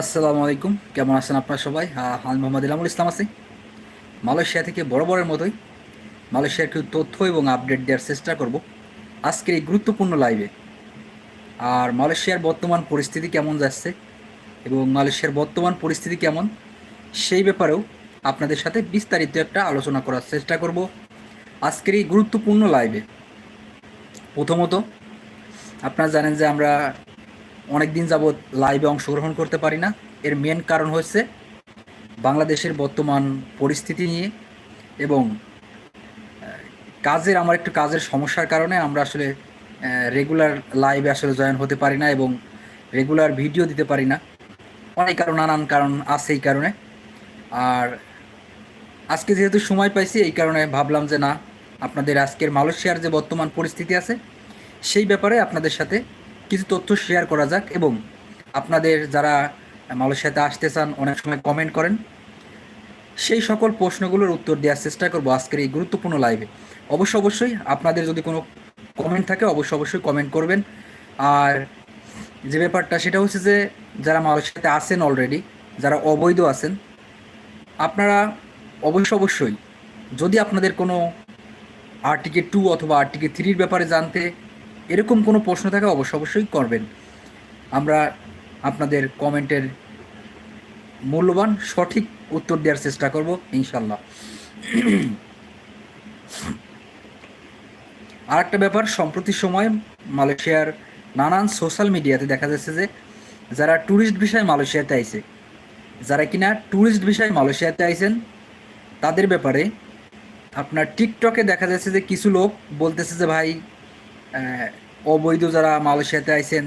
আসসালামু আলাইকুম। কেমন আছেন আপনারা সবাই? আমি মোহাম্মদ ইলামুল ইসলাম আছি। মালয়েশিয়া থেকে বরাবরের মতোই মালয়েশিয়ার কিছু তথ্য এবং আপডেট দেওয়ার চেষ্টা করব। আজকের এই গুরুত্বপূর্ণ লাইভে আর মালয়েশিয়ার বর্তমান পরিস্থিতি কেমন যাচ্ছে এবং মালয়েশিয়ার বর্তমান পরিস্থিতি কেমন, সেই ব্যাপারেও আপনাদের সাথে বিস্তারিত একটা আলোচনা করার চেষ্টা করব। আজকের এই গুরুত্বপূর্ণ লাইভে প্রথমত আপনারা জানেন যে আমরা অনেক দিন যাবৎ লাইভে অংশগ্রহণ করতে পারি না। এর মেন কারণ হচ্ছে বাংলাদেশের বর্তমান পরিস্থিতি নিয়ে এবং কাজের, আমার একটু কাজের সমস্যার কারণে আমরা আসলে রেগুলার লাইভে আসলে জয়েন হতে পারি না এবং রেগুলার ভিডিও দিতে পারি না। অনেক কারণ, নানান কারণ আছে এই কারণে। আর আজকে যেহেতু সময় পাইছি, এই কারণে ভাবলাম যে না, আপনাদের আজকের মালয়েশিয়ার যে বর্তমান পরিস্থিতি আছে সেই ব্যাপারে আপনাদের সাথে কিছু তথ্য শেয়ার করা যাক এবং আপনাদের যারা মালয়েশিয়াতে আসতে চান, অনেক সময় কমেন্ট করেন। সেই সকল প্রশ্নগুলোর উত্তর দেওয়ার চেষ্টা করব আজকের এই গুরুত্বপূর্ণ লাইভে অবশ্য অবশ্যই আপনাদের যদি কোনো কমেন্ট থাকে অবশ্যই অবশ্যই কমেন্ট করবেন। আর যে ব্যাপারটা, সেটা হচ্ছে যে যারা মালয়েশিয়াতে আছেন অলরেডি যারা অবৈধ আছেন, আপনারা অবশ্য অবশ্যই যদি আপনাদের কোনো আর্টিকে টু অথবা আর্টিকে থ্রির ব্যাপারে জানতে এরকম কোনো প্রশ্ন থাকে অবশ্য অবশ্যই করবেন। আমরা আপনাদের কমেন্টের মূল্যবান সঠিক উত্তর দেওয়ার চেষ্টা করব ইনশাল্লাহ আর একটা ব্যাপার, সম্প্রতি সময় মালয়েশিয়ার নানান সোশ্যাল মিডিয়াতে দেখা যাচ্ছে যে, যারা ট্যুরিস্ট বিষয়ে মালয়েশিয়াতে আইছে, যারা কিনা ট্যুরিস্ট বিষয়ে মালয়েশিয়াতে আইছেন, তাদের ব্যাপারে আপনার টিকটকে দেখা যাচ্ছে যে কিছু লোক বলতেছে যে, ভাই অবৈধ যারা মালয়েশিয়াতে আইছেন,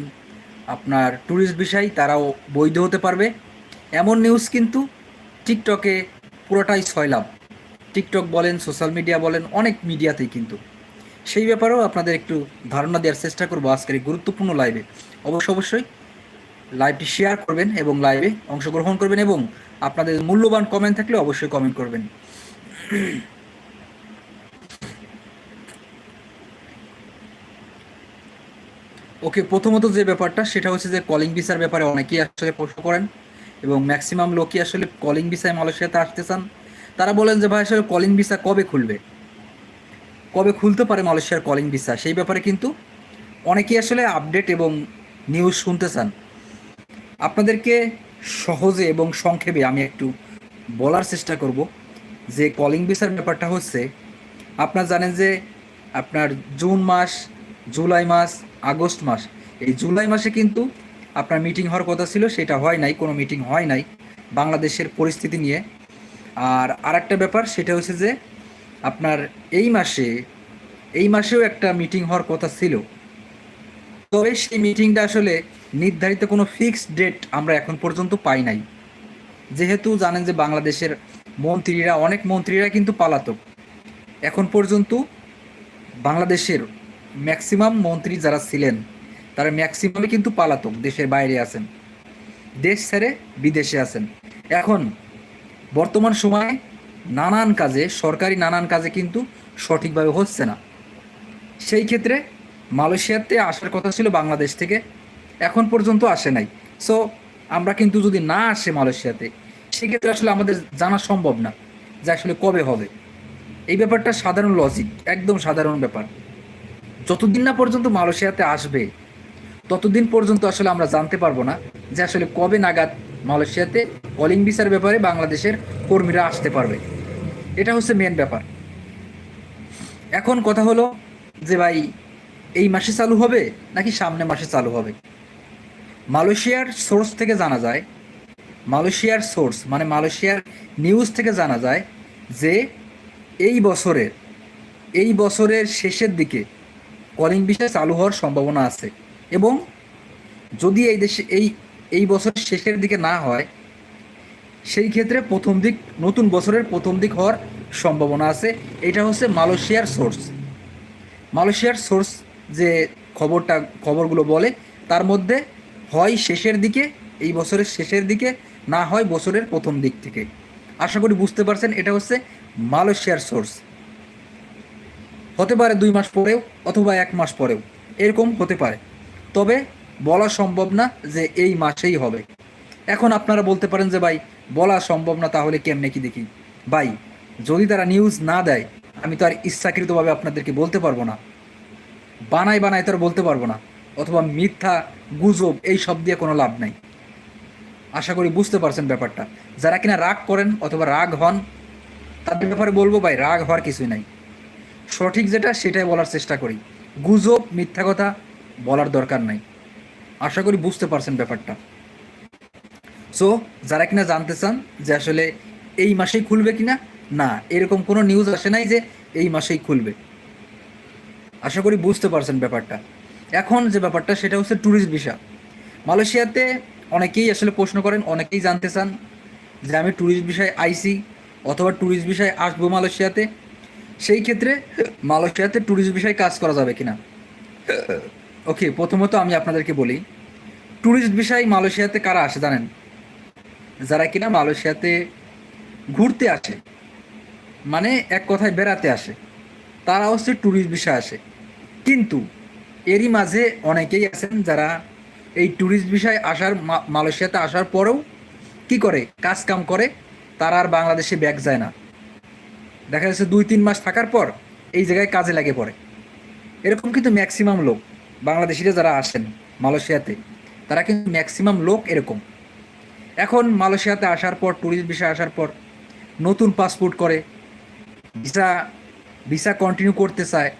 আপনার ট্যুরিস্ট বিষয়, তারাও বৈধ হতে পারবে। এমন নিউজ কিন্তু টিকটকে পুরোটাই ছয়লাভ। টিকটক বলেন সোশ্যাল মিডিয়া বলেন, অনেক মিডিয়াতেই কিন্তু। সেই ব্যাপারেও আপনাদের একটু ধারণা দেওয়ার চেষ্টা করব আজকের এই গুরুত্বপূর্ণ লাইভে অবশ্য অবশ্যই লাইভটি শেয়ার করবেন এবং লাইভে অংশগ্রহণ করবেন এবং আপনাদের মূল্যবান কমেন্ট থাকলে অবশ্যই কমেন্ট করবেন। ওকে প্রথমত যে ব্যাপারটা, সেটা হচ্ছে যে কলিং ভিসার ব্যাপারে অনেকেই আসলে প্রশ্ন করেন এবং ম্যাক্সিমাম লোকই আসলে কলিং ভিসায় মালয়েশিয়াতে আসতে চান। তারা বলেন যে, ভাই, আসলে কলিং ভিসা কবে খুলবে? কবে খুলতে পারে মালয়েশিয়ার কলিং ভিসা সেই ব্যাপারে কিন্তু অনেকেই আসলে আপডেট এবং নিউজ শুনতে চান। আপনাদেরকে সহজে এবং সংক্ষেপে আমি একটু বলার চেষ্টা করব যে কলিং ভিসার ব্যাপারটা হচ্ছে, আপনারা জানেন যে আপনার জুন মাস, জুলাই মাস আগস্ট মাস। এই জুলাই মাসে কিন্তু আপনার মিটিং হওয়ার কথা ছিল, সেটা হয় নাই, কোনো মিটিং হয় নাই বাংলাদেশের পরিস্থিতি নিয়ে। আর আরেকটা ব্যাপার, সেটা হচ্ছে যে আপনার এই মাসে, এই মাসেও একটা মিটিং হওয়ার কথা ছিল। তবে সেই মিটিংটা আসলে নির্ধারিত কোনো ফিক্সড ডেট আমরা এখন পর্যন্ত পাই নাই। যেহেতু জানেন যে বাংলাদেশের মন্ত্রীরা, অনেক মন্ত্রীরা কিন্তু পালাতক। এখন পর্যন্ত বাংলাদেশের ম্যাক্সিমাম মন্ত্রী যারা ছিলেন, তারা ম্যাক্সিমামই কিন্তু পালাতক, দেশের বাইরে আছেন। দেশ ছেড়ে বিদেশে আছেন। এখন, বর্তমান সময়ে নানান কাজে, সরকারি নানান কাজে কিন্তু সঠিকভাবে হচ্ছে না। সেই ক্ষেত্রে মালয়েশিয়াতে আসার কথা ছিল, বাংলাদেশ থেকে এখন পর্যন্ত আসে নাই। সো আমরা কিন্তু যদি না আসে মালয়েশিয়াতে, সেক্ষেত্রে আসলে আমাদের জানা সম্ভব না যে আসলে কবে হবে। এই ব্যাপারটা সাধারণ লজিক একদম সাধারণ ব্যাপার। যতদিন না পর্যন্ত মালয়েশিয়াতে আসবে, ততদিন পর্যন্ত আসলে আমরা জানতে পারব না যে আসলে কবে নাগাদ মালয়েশিয়াতে কলিং ভিসার ব্যাপারে বাংলাদেশের কর্মীরা আসতে পারবে। এটা হচ্ছে মেন ব্যাপার। এখন কথা হলো যে ভাই, এই মাসে চালু হবে নাকি সামনে মাসে চালু হবে? মালয়েশিয়ার সোর্স থেকে জানা যায়, মালয়েশিয়ার সোর্স মানে মালয়েশিয়ার নিউজ থেকে জানা যায় যে এই বছরের এই বছরের শেষের দিকে কলিং বিষয় চালু হওয়ার সম্ভাবনা আছে। এবং যদি এই দেশে এই এই বছরের শেষের দিকে না হয়, সেই ক্ষেত্রে প্রথম দিক, নতুন বছরের প্রথম দিক হওয়ার সম্ভাবনা আছে। এটা হচ্ছে মালয়েশিয়ার সোর্স। মালয়েশিয়ার সোর্স যে খবরটা, খবরগুলো বলে, তার মধ্যে হয় শেষের দিকে, এই বছরের শেষের দিকে, না হয় বছরের প্রথম দিক থেকে। আশা করি বুঝতে পারছেন, এটা হচ্ছে মালয়েশিয়ার সোর্স। হতে পারে দুই মাস পরেও অথবা এক মাস পরেও। এরকম হতে পারে। তবে বলা সম্ভব না যে এই মাসেই হবে। এখন আপনারা বলতে পারেন যে, ভাই, বলা সম্ভব না, তাহলে কেমনে কি দেখি? ভাই, যদি তারা নিউজ না দেয়, আমি তো আর ইচ্ছাকৃতভাবে আপনাদেরকে বলতে পারব না। বানাই বানাই তো আর বলতে পারব না। অথবা মিথ্যা, গুজব, এই সব দিয়ে কোনো লাভ নাই। আশা করি বুঝতে পারছেন ব্যাপারটা। যারা কিনা রাগ করেন অথবা রাগ হন, তাদের ব্যাপারে বলব, ভাই, রাগ হওয়ার কিছুই নাই। সঠিক যেটা, সেটাই বলার চেষ্টা করি। গুজব, মিথ্যা কথা বলার দরকার নাই। আশা করি বুঝতে পারছেন ব্যাপারটা। সো যারা কিনা জানতে চান যে আসলে এই মাসেই খুলবে কিনা, না, এরকম কোনো নিউজ আসে নাই যে এই মাসেই খুলবে। আশা করি বুঝতে পারছেন ব্যাপারটা। এখন যে ব্যাপারটা, সেটা হচ্ছে ট্যুরিস্ট ভিসা মালয়েশিয়াতে অনেকেই আসলে প্রশ্ন করেন, অনেকেই জানতে চান যে আমি ট্যুরিস্ট বিষয়ে আইসি অথবা ট্যুরিস্ট বিষয়ে আসব মালয়েশিয়াতে। সেই ক্ষেত্রে মালয়েশিয়াতে ট্যুরিস্ট বিষয়ে কাজ করা যাবে কিনা? ওকে প্রথমত আমি আপনাদেরকে বলি ট্যুরিস্ট বিষয় মালয়েশিয়াতে কারা আসে জানেন? যারা কিনা মালয়েশিয়াতে ঘুরতে আসে মানে এক কথায় বেড়াতে আসে, তারা হচ্ছে ট্যুরিস্ট বিষয় আসে। কিন্তু এরই মাঝে অনেকেই আছেন যারা এই ট্যুরিস্ট বিষয়ে আসার মালয়েশিয়াতে আসার পরেও কি করে কাজ কাম করে, তারা আর বাংলাদেশে ব্যাক যায় না। দেখা যাচ্ছে দুই, তিন মাস থাকার পর এই জায়গায় কাজে লাগে পড়ে। এরকম কিন্তু ম্যাক্সিমাম লোক, বাংলাদেশিরা যারা আসেন মালয়েশিয়াতে, তারা কিন্তু ম্যাক্সিমাম লোক এরকম। এখন মালয়েশিয়াতে আসার পর ট্যুরিস্ট ভিসা আসার পর, নতুন পাসপোর্ট করে ভিসা ভিসা কন্টিনিউ করতে চায়,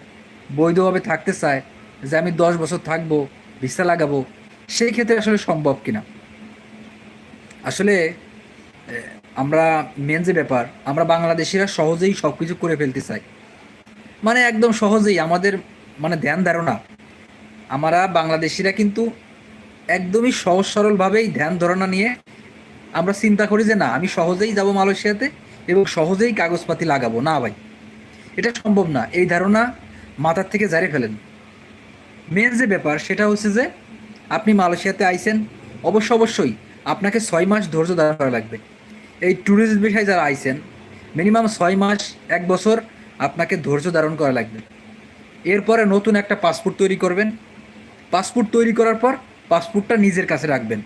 বৈধভাবে থাকতে চায়, যে আমি দশ বছর থাকব ভিসা লাগাবো, সেই ক্ষেত্রে আসলে সম্ভব কিনা। আসলে আমরা মেন যে ব্যাপার, আমরা বাংলাদেশিরা সহজেই সব কিছু করে ফেলতে চাই। মানে একদম সহজেই, আমাদের মানে ধ্যান ধারণা। আমরা বাংলাদেশিরা কিন্তু একদমই সহজ সরলভাবেই ধ্যান ধারণা নিয়ে আমরা চিন্তা করি যে না, আমি সহজেই যাব মালয়েশিয়াতে এবং সহজেই কাগজপাতি লাগাবো। না ভাই, এটা সম্ভব না। এই ধারণা মাথার থেকে জারে ফেলেন। মেন যে ব্যাপার, সেটা হচ্ছে যে আপনি মালয়েশিয়াতে আইছেন, অবশ্য অবশ্যই আপনাকে ছয় মাস ধৈর্য ধারণ করা লাগবে। এই ট্যুরিস্ট বিষয়ে যারা আইছেন মিনিমাম ছয় মাস, এক বছর আপনাকে ধৈর্য ধারণ করা লাগবে। এরপরে নতুন একটা পাসপোর্ট তৈরি করবেন। পাসপোর্ট তৈরি করার পর পাসপোর্টটা নিজের কাছে রাখবেন।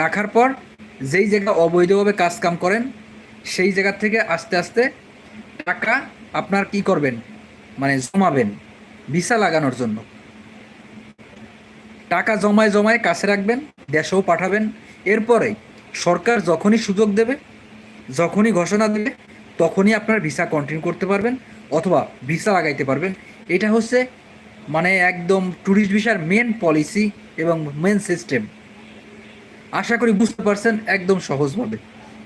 রাখার পর যেই জায়গা অবৈধভাবে কাজ কাম করেন, সেই জায়গা থেকে আস্তে আস্তে টাকা আপনার কি করবেন? মানে জমাবেন, ভিসা লাগানোর জন্য। টাকা জমায় জমায় কাছে রাখবেন, দেশেও পাঠাবেন। এরপরে সরকার যখনই সুযোগ দেবে, যখনই ঘোষণা দেবে, তখনই আপনার ভিসা কন্টিনিউ করতে পারবেন অথবা ভিসা লাগাইতে পারবেন। এটা হচ্ছে মানে একদম ট্যুরিস্ট ভিসার মেন পলিসি এবং মেন সিস্টেম আশা করি বুঝতে পারছেন একদম সহজভাবে।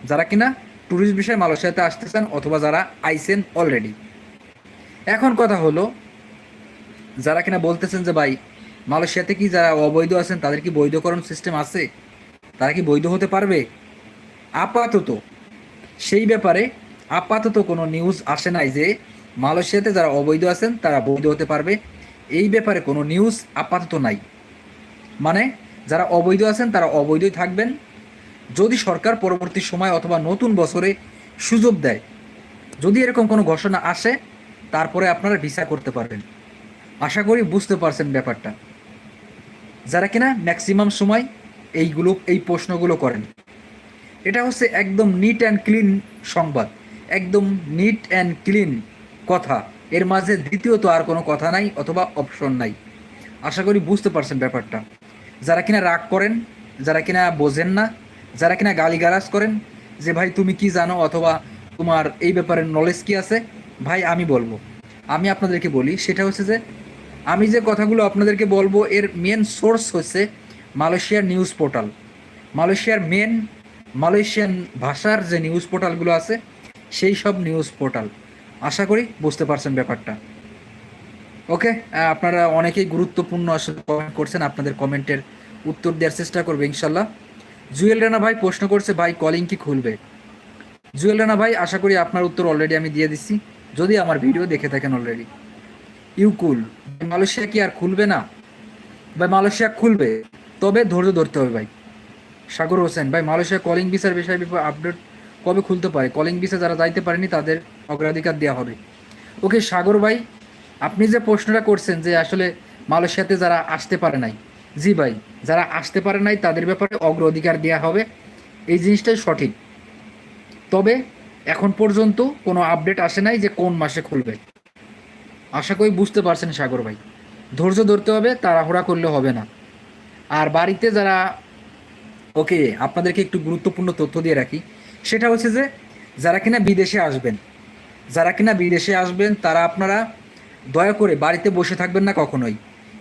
যারা কিনা ট্যুরিস্ট ভিসায় মালয়েশিয়াতে আসতে চান অথবা যারা আইসেন অলরেডি এখন কথা হলো, যারা কিনা বলতেছেন যে ভাই, মালয়েশিয়াতে কি যারা অবৈধ আছেন তাদের কি বৈধকরণ সিস্টেম আছে? তারা কি বৈধ হতে পারবে? আপাতত। সেই ব্যাপারে আপাতত কোনো নিউজ আসে নাই যে মালয়েশিয়াতে যারা অবৈধ আছেন, তারা বৈধ হতে পারবে। এই ব্যাপারে কোনো নিউজ আপাতত নাই। মানে যারা অবৈধ আছেন, তারা অবৈধই থাকবেন। যদি সরকার পরবর্তী সময় অথবা নতুন বছরে সুযোগ দেয়, যদি এরকম কোনো ঘোষণা আসে, তারপরে আপনারা ভিসা করতে পারবেন। আশা করি বুঝতে পারছেন ব্যাপারটা। যারা কিনা ম্যাক্সিমাম সময় এইগুলো, এই প্রশ্নগুলো করেন। এটা হচ্ছে একদম নিট অ্যান্ড ক্লিন সংবাদ, একদম নিট অ্যান্ড ক্লিন কথা। এর মাঝে দ্বিতীয়ত আর কোনো কথা নাই অথবা অপশন নাই। আশা করি বুঝতে পারছেন ব্যাপারটা। যারা কিনা রাগ করেন, যারা কিনা বোঝেন না, যারা কিনা গালিগালাজ করেন যে, ভাই, তুমি কি জানো অথবা তোমার এই ব্যাপারে নলেজ কি আছে? ভাই, আমি বলব। আমি আপনাদেরকে বলি, সেটা হচ্ছে যে, আমি যে কথাগুলো আপনাদেরকে বলব, এর মেন সোর্স হচ্ছে মালয়েশিয়ার নিউজ পোর্টাল। মালয়েশিয়ার মেন মালয়েশিয়ান ভাষার যে নিউজ পোর্টালগুলো আছে, সেই সব নিউজ পোর্টাল। আশা করি বুঝতে পারছেন ব্যাপারটা। ওকে আপনারা অনেকেই গুরুত্বপূর্ণ আসলে কমেন্ট করছেন, আপনাদের কমেন্টের উত্তর দেওয়ার চেষ্টা করবে ইনশাল্লাহ। জুয়েল রানা ভাই প্রশ্ন করছে, ভাই কলিং কি খুলবে? জুয়েল রানা ভাই, আশা করি আপনার উত্তর অলরেডি আমি দিয়ে দিচ্ছি যদি আমার ভিডিও দেখে থাকেন অলরেডি ইউকুল মালয়েশিয়া কি আর খুলবে না? ভাই, মালয়েশিয়া খুলবে। তবে ধৈর্য ধরতে হবে ভাই। সাগর হোসেন, ভাই, মালয়েশিয়া কলিং ভিসার বিষয়ে আপডেট কবে খুলতে পারে? কলিং ভিসা যারা যাইতে পারেনি, তাদের অগ্রাধিকার দেওয়া হবে। ওকে সাগর ভাই, আপনি যে প্রশ্নটা করছেন যে আসলে মালয়েশিয়াতে যারা আসতে পারে নাই, জি ভাই, যারা আসতে পারে নাই, তাদের ব্যাপারে অগ্রাধিকার দেওয়া হবে। এই জিনিসটাই সঠিক। তবে এখন পর্যন্ত কোনো আপডেট আসে নাই যে কোন মাসে খুলবে। আশা করি বুঝতে পারছেন সাগর ভাই। ধৈর্য ধরতে হবে, তাড়াহুড়া করলে হবে না। আর বাড়িতে যারা, ওকে, আপনাদেরকে একটু গুরুত্বপূর্ণ তথ্য দিয়ে রাখি। সেটা হচ্ছে যে, যারা কিনা বিদেশে আসবেন, যারা কিনা বিদেশে আসবেন, তারা আপনারা দয়া করে বাড়িতে বসে থাকবেন না কখনোই।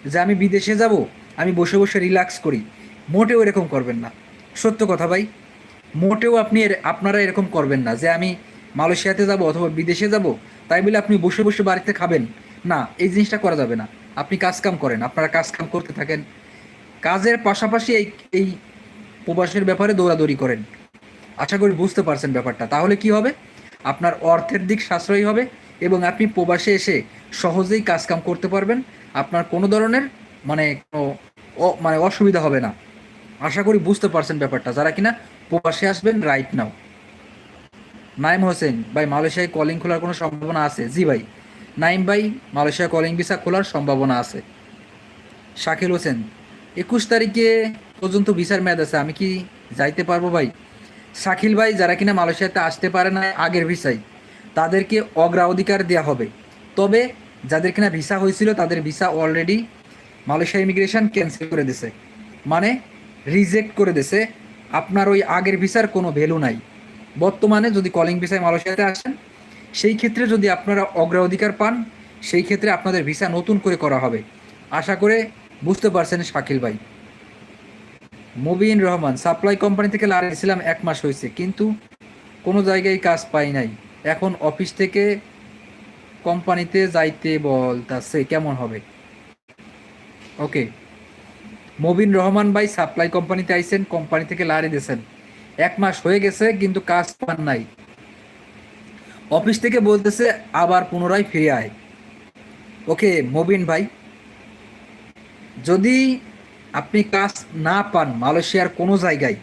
যে আমি বিদেশে যাব, আমি বসে বসে রিল্যাক্স করি, মোটেও এরকম করবেন না। সত্য কথা ভাই, মোটেও আপনি আপনারা এরকম করবেন না যে আমি মালয়েশিয়াতে যাব অথবা বিদেশে যাব, তাই বলে আপনি বসে বসে বাড়িতে খাবেন। না, এই জিনিসটা করা যাবে না। আপনি কাজ কাম করেন, আপনারা কাজ কাম করতে থাকেন। কাজের পাশাপাশি এই এই প্রবাসের ব্যাপারে দৌড়াদৌড়ি করেন। আশা করি বুঝতে পারছেন ব্যাপারটা। তাহলে কি হবে? আপনার অর্থের দিক সাশ্রয়ী হবে এবং আপনি প্রবাসে এসে সহজেই কাজকাম করতে পারবেন। আপনার কোনো ধরনের মানে মানে অসুবিধা হবে না। আশা করি বুঝতে পারছেন ব্যাপারটা। যারা কিনা প্রবাসে আসবেন রাইট নাও নাইম হোসেন, ভাই মালয়েশিয়ায় কলিং খোলার কোনো সম্ভাবনা আছে? জি ভাই। নাইম ভাই মালয়েশিয়া কলিং ভিসা খোলার সম্ভাবনা আছে। শাকিল হোসেন একুশ তারিখে পর্যন্ত ভিসার মেয়াদ আছে, আমি কি যাইতে পারব ভাই? শাকিল ভাই, যারা কিনা মালয়েশিয়াতে আসতে পারে না আগের ভিসায়, তাদেরকে অগ্রাধিকার দেওয়া হবে। তবে যাদের কিনা ভিসা হয়েছিল, তাদের visa already Malaysia immigration cancel করে দিছে। মানে রিজেক্ট করে দিছে। আপনার ওই আগের ভিসার কোনো ভ্যালু নাই। বর্তমানে যদি কলিং ভিসায় মালয়েশিয়াতে আসেন, সেই ক্ষেত্রে যদি আপনারা অগ্রাধিকার পান, সেই ক্ষেত্রে আপনাদের ভিসা নতুন করে করা হবে। আশা করে বুঝতে পারছেন শাকিল ভাই। মুবিন রহমান, সাপ্লাই কোম্পানি থেকে লাগিয়েছিলাম এক মাস হয়েছে, কিন্তু কোনো জায়গায় কাজ পাই নাই। এখন অফিস থেকে কোম্পানিতে যাইতে বলতাছে, কেমন হবে? ওকে। মবিন রহমান ভাই, সাপ্লাই কোম্পানিতে আইছেন, কোম্পানি থেকে লারি দিয়েছেন এক মাস হয়ে গেছে, কিন্তু কাজ পান নাই। অফিস থেকে বলতেছে, আবার পুনরায় ফিরে আয়। ওকে, মবিন ভাই। যদি আপনি কাজ না পান মালয়েশিয়ার কোনো জায়গায়,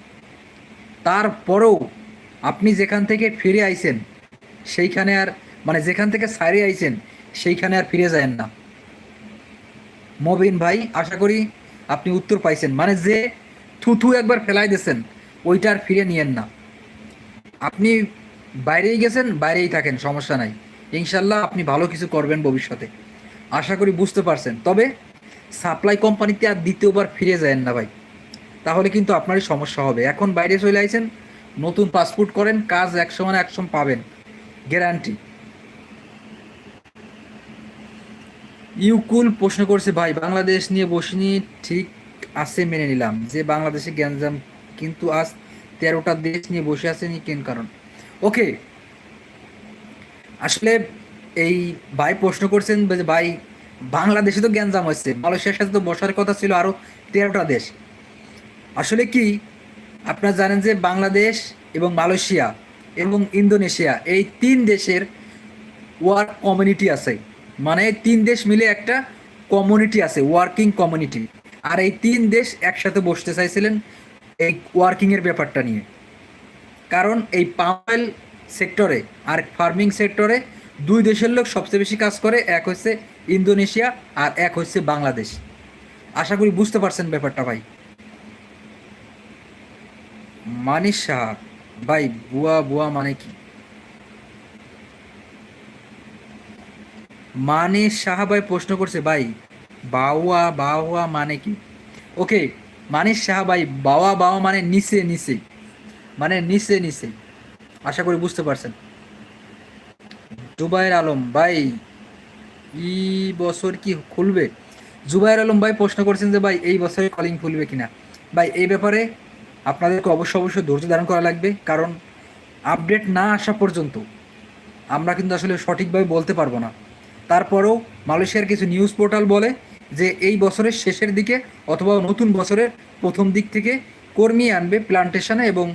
তারপরেও আপনি যেখান থেকে ফিরে আইছেন, সেইখানে আর মানে যেখান থেকে সাইরে আইছেন, সেইখানে আর ফিরে যায় না। মবিন ভাই, আশা করি আপনি উত্তর পাইছেন। মানে যে থুথু একবার ফেলাই দিয়েছেন, ওইটা আর ফিরে নিয়েন না। আপনি বাইরেই গেছেন, বাইরেই থাকেন, সমস্যা নাই। ইনশাল্লাহ আপনি ভালো কিছু করবেন ভবিষ্যতে। আশা করি বুঝতে পারছেন। তবে সাপ্লাই কোম্পানিতে আর দ্বিতীয়বার ফিরে যায় না ভাই। তাহলে কিন্তু আপনারই সমস্যা হবে। এখন বাইরে চলে আইছেন, নতুন পাসপোর্ট করেন, কাজ একশো মানে একশো পাবেন। গ্যারান্টি ইউকুল প্রশ্ন করছে, ভাই, বাংলাদেশ নিয়ে বসিনি, ঠিক আছে, মেনে নিলাম। যে বাংলাদেশে গ্যাঞ্জাম কিন্তু আজ তেরোটা দেশ নিয়ে বসে আছেনি কেন কারণ? ওকে আসলে এই ভাই প্রশ্ন করছেন ভাই বাংলাদেশে তো গ্যাঞ্জাম হচ্ছে মালয়েশিয়ার সাথে তো বসার কথা ছিল আরও তেরোটা দেশ। আসলে কি, আপনারা জানেন যে বাংলাদেশ এবং মালয়েশিয়া এবং ইন্দোনেশিয়া এই তিন দেশের ওয়ার্ক কমিউনিটি আছে। মানে তিন দেশ মিলে একটা কমিউনিটি আছে ওয়ার্কিং কমিউনিটি আর এই তিন দেশ একসাথে বসতে চাইছিলেন এই ওয়ার্কিং এর ব্যাপারটা নিয়ে। কারণ এই পামেল সেক্টরে আর ফার্মিং সেক্টরে দুই দেশের লোক সবচেয়ে বেশি কাজ করে, এক হচ্ছে ইন্দোনেশিয়া আর এক হচ্ছে বাংলাদেশ। আশা করি বুঝতে পারছেন ব্যাপারটা ভাই। মানিস সাহা, ভাই বুয়া বুয়া মানে কি? মানিস সাহা ভাই প্রশ্ন করছে, ভাই বাউয়া বাউয়া মানে কি? ওকে মানিস সাহা ভাই বাওয়া বাওয়া মানে নিচে নিচে। মানে নিচে নিচে। আশা করি বুঝতে পারছেন। জুবাইর আলম, ভাই, ই বছর কি খুলবে? জুবাইর আলম, ভাই, প্রশ্ন করছেন যে, ভাই, এই বছরে কলিং খুলবে কিনা? ভাই, এই ব্যাপারে আপনাদেরকে অবশ্যই অবশ্যই ধৈর্য ধারণ করা লাগবে, কারণ আপডেট না আসা পর্যন্ত আমরা কিন্তু আসলে সঠিকভাবে বলতে পারব না। তারপরেও মালয়েশিয়ার কিছু নিউজ পোর্টাল বলে যে, এই বছরের শেষের দিকে অথবা নতুন বছরের প্রথম দিক থেকে কর্মী আনবে প্লান্টেশনে এবং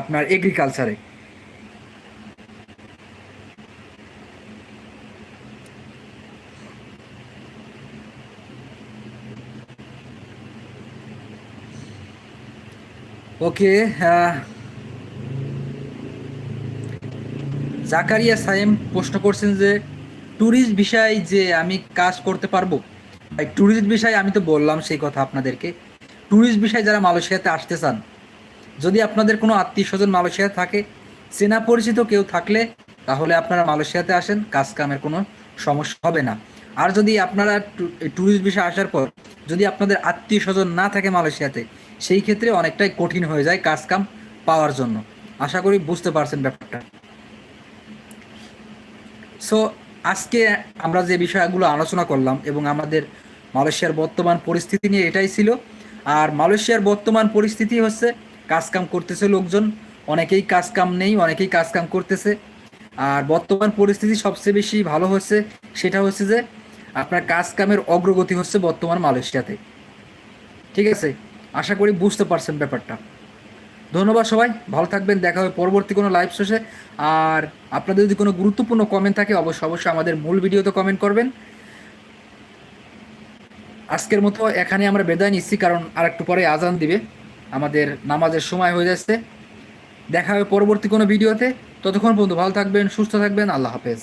আপনার এগ্রিকালচারে ওকে জাকারিয়া সাইম প্রশ্ন করছেন যে ট্যুরিস্ট বিষয়ে যে আমি কাজ করতে পারব? ট্যুরিস্ট বিষয়ে আমি তো বললাম সেই কথা আপনাদেরকে। ট্যুরিস্ট বিষয়ে যারা মালয়েশিয়াতে আসতে চান, যদি আপনাদের কোনো আত্মীয় স্বজন মালয়েশিয়াতে থাকে, চেনা পরিচিত কেউ থাকলে, তাহলে আপনারা মালয়েশিয়াতে আসেন কাজ কামের কোনো সমস্যা হবে না। আর যদি আপনারা ট্যুরিস্ট বিষয়ে আসার পর যদি আপনাদের আত্মীয় স্বজন না থাকে মালয়েশিয়াতে সেই ক্ষেত্রে অনেকটাই কঠিন হয়ে যায় কাজ কাম পাওয়ার জন্য। আশা করি বুঝতে পারছেন ব্যাপারটা। সো আজকে আমরা যে বিষয়গুলো আলোচনা করলাম এবং আমাদের মালয়েশিয়ার বর্তমান পরিস্থিতি নিয়ে এটাই ছিল। আর মালয়েশিয়ার বর্তমান পরিস্থিতি হচ্ছে কাজকাম করতেছে লোকজন। অনেকেই কাজকাম নেই, অনেকেই কাজকাম করতেছে। আর বর্তমান পরিস্থিতি সবচেয়ে বেশি ভালো হচ্ছে সেটা হচ্ছে যে, আপনার কাজকামের অগ্রগতি হচ্ছে বর্তমান মালয়েশিয়াতে। ঠিক আছে? আশা করি বুঝতে পারছেন ব্যাপারটা। ধন্যবাদ সবাই, ভালো থাকবেন, দেখা হবে পরবর্তী কোনো লাইভ শেষে আর আপনাদের যদি কোনো গুরুত্বপূর্ণ কমেন্ট থাকে, অবশ্যই অবশ্যই আমাদের মূল ভিডিওতে কমেন্ট করবেন। আজকের মতো এখানে আমরা বেদায় নিচ্ছি, কারণ আর একটু পরে আজান দিবে। আমাদের নামাজের সময় হয়ে যাচ্ছে। দেখা হবে পরবর্তী কোনো ভিডিওতে। ততক্ষণ পর্যন্ত ভালো থাকবেন, সুস্থ থাকবেন, আল্লাহ হাফেজ।